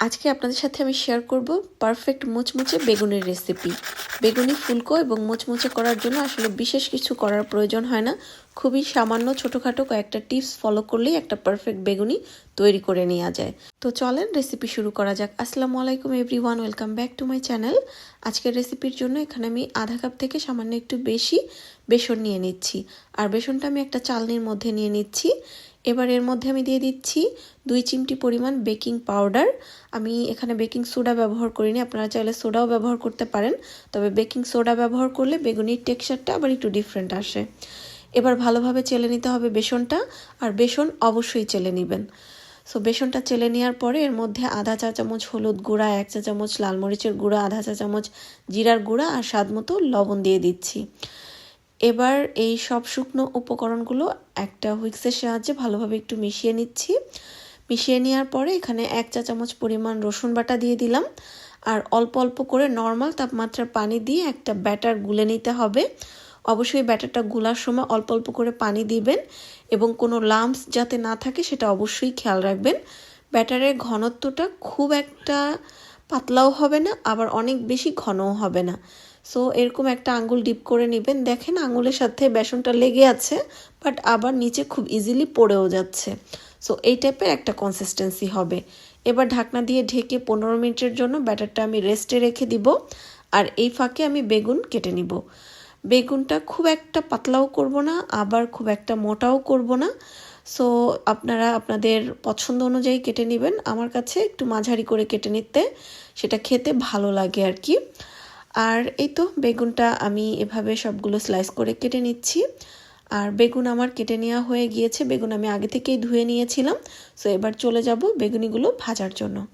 আজকে আপনাদের সাথে আমি শেয়ার করব পারফেক্ট মুচমুচে বেগুনের রেসিপি বেগুনি ফুলকো এবং মুচমুচে করার জন্য আসলে বিশেষ কিছু করার প্রয়োজন হয় না। খুবই সামান্য ছোটোখাটো কয়েকটা টিপস ফলো করলেই একটা পারফেক্ট বেগুনি তৈরি করে নেওয়া যায়। তো চলেন রেসিপি শুরু করা যাক। আসসালামু আলাইকুম everyone welcome back to my channel আজকের রেসিপির জন্য এখানে আমি আধা কাপ থেকে সামান্য একটু বেশি বেসন নিয়ে নিচ্ছি। আর বেসনটা আমি একটা চালনির মধ্যে নিয়ে নিচ্ছি। এবার এর মধ্যে আমি দিয়ে দিচ্ছি দুই চিমটি পরিমাণ বেকিং পাউডার আমি এখানে বেকিং সোডা ব্যবহার করিনি, আপনারা চাইলে সোডাও ব্যবহার করতে পারেন। তবে বেকিং সোডা ব্যবহার করলে বেগুনির টেক্সচারটা আবার একটু ডিফারেন্ট আসে। এবার ভালোভাবে চেলে নিতে হবে বেসনটা। আর বেসন অবশ্যই চেলে নেবেন। সো বেসনটা চেলে নেওয়ার পরে এর মধ্যে আধা চা চামচ হলুদ গুঁড়া, এক চা চামচ লাল মরিচের গুঁড়া, আধা চা চামচ জিরার গুঁড়া আর স্বাদ মতো লবণ দিয়ে দিচ্ছি। এবার এই সব শুকনো উপকরণগুলো একটা হুইক্সের সাহায্যে ভালোভাবে একটু মিশিয়ে নিচ্ছি। মিশিয়ে নেওয়ার পরে এখানে এক চা চামচ পরিমাণ রসুন বাটা দিয়ে দিলাম। আর অল্প অল্প করে নর্মাল তাপমাত্রার পানি দিয়ে একটা ব্যাটার গুলে নিতে হবে। অবশ্যই ব্যাটারটা গুলার সময় অল্প অল্প করে পানি দিবেন এবং কোনো লাম্পস যাতে না থাকে সেটা অবশ্যই খেয়াল রাখবেন। ব্যাটারের ঘনত্বটা খুব একটা পাতলাও হবে না, আবার অনেক বেশি ঘনও হবে না। সো এরকম একটা আঙ্গুল ডিপ করে নেবেন। দেখেন আঙুলের সাথে বেসনটা লেগে আছে বাট আবার নিচে খুব ইজিলি পড়েও যাচ্ছে। সো এই টাইপের একটা কনসিস্টেন্সি হবে। এবার ঢাকনা দিয়ে ঢেকে পনেরো মিনিটের জন্য ব্যাটারটা আমি রেস্টে রেখে দিব। আর এই ফাঁকে আমি বেগুন কেটে নিব। বেগুনটা খুব একটা পাতলাও করব না, আবার খুব একটা মোটাও করব না। সো আপনারা আপনাদের পছন্দ অনুযায়ী কেটে নেবেন। আমার কাছে একটু মাঝারি করে কেটে নিতে, সেটা খেতে ভালো লাগে আর কি। আর এই তো বেগুনটা আমি এভাবে সবগুলো স্লাইস করে কেটে নিচ্ছি। আর বেগুন আমার কেটে নেওয়া হয়ে গিয়েছে। বেগুন আমি আগে থেকেই ধুয়ে নিয়েছিলাম। সো এবার চলে যাব বেগুনিগুলো ভাজার জন্য।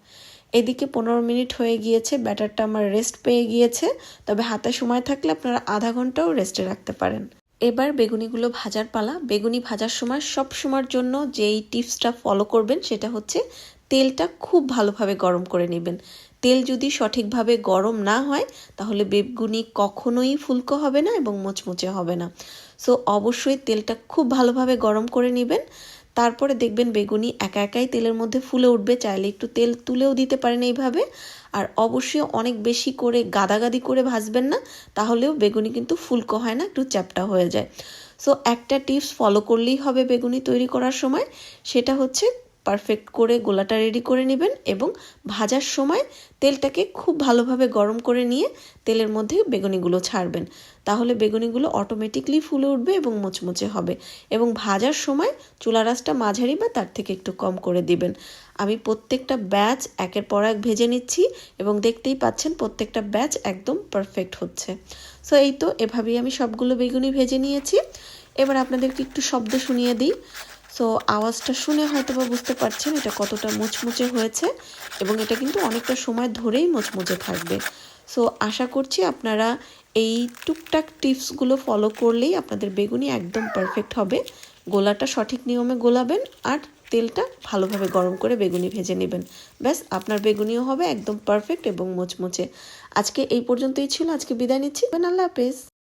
এদিকে পনেরো মিনিট হয়ে গিয়েছে, ব্যাটারটা আমার রেস্ট পেয়ে গিয়েছে। তবে হাতে সময় থাকলে আপনারা আধা ঘন্টাও রেস্টে রাখতে পারেন। এবার বেগুনিগুলো ভাজার পালা। বেগুনি ভাজার সময় সব সময়ের জন্য যেই টিপসটা ফলো করবেন সেটা হচ্ছে তেলটা খুব ভালোভাবে গরম করে নেবেন। তেল যদি সঠিকভাবে গরম না হয়, তাহলে বেগুনি কখনোই ফুলকো হবে না এবং মুচমুচে হবে না। সো অবশ্যই তেলটা খুব ভালোভাবে গরম করে নেবেন। তারপরে দেখবেন বেগুনি একা একাই তেলের মধ্যে ফুলে উঠবে, চাইলে একটু তেল তুলেও দিতে পারেন এইভাবে। আর অবশ্যই অনেক বেশি করে গাদাগাদি করে ভাজবেন না, তাহলেও বেগুনি কিন্তু ফুলকো হয় না, একটু চ্যাপটা হয়ে যায়। সো একটা টিপস ফলো করলেই হবে বেগুনি তৈরি করার সময়, সেটা হচ্ছে পারফেক্ট করে গোলাটা রেডি করে নেবেন এবং ভাজার সময় তেলটাকে খুব ভালোভাবে গরম করে নিয়ে তেলের মধ্যে বেগুনিগুলো ছাড়বেন। তাহলে বেগুনিগুলো অটোমেটিকলি ফুলে উঠবে এবং মুচমুচে হবে এবং ভাজার সময় চুলা রাসটা মাঝারি বা তার থেকে একটু কম করে দিবেন। আমি প্রত্যেকটা ব্যাচ একের পর এক ভেজে নিচ্ছি এবং দেখতেই পাচ্ছেন প্রত্যেকটা ব্যাচ একদম পারফেক্ট হচ্ছে। সো এই তো এভাবেই আমি সবগুলো বেগুনি ভেজে নিয়েছি। এবার আপনাদেরকে একটু শব্দ শুনিয়ে দিই। সো আওয়াজটা শুনে হয়তো বা বুঝতে পারছেন এটা কতটা মুচমুচে হয়েছে এবং এটা কিন্তু অনেকটা সময় ধরেই মুচমুচে থাকবে। সো আশা করছি আপনারা এই টুকটাক টিপসগুলো ফলো করলেই আপনাদের বেগুনি একদম পারফেক্ট হবে। গোলাটা সঠিক নিয়মে গোলাবেন আর তেলটা ভালোভাবে গরম করে বেগুনি ভেজে নেবেন। ব্যাস, আপনার বেগুনিও হবে একদম পারফেক্ট এবং মুচমুচে। আজকে এই পর্যন্তই ছিল। আজকে বিদায় নিচ্ছি। আল্লাহ হাফেজ।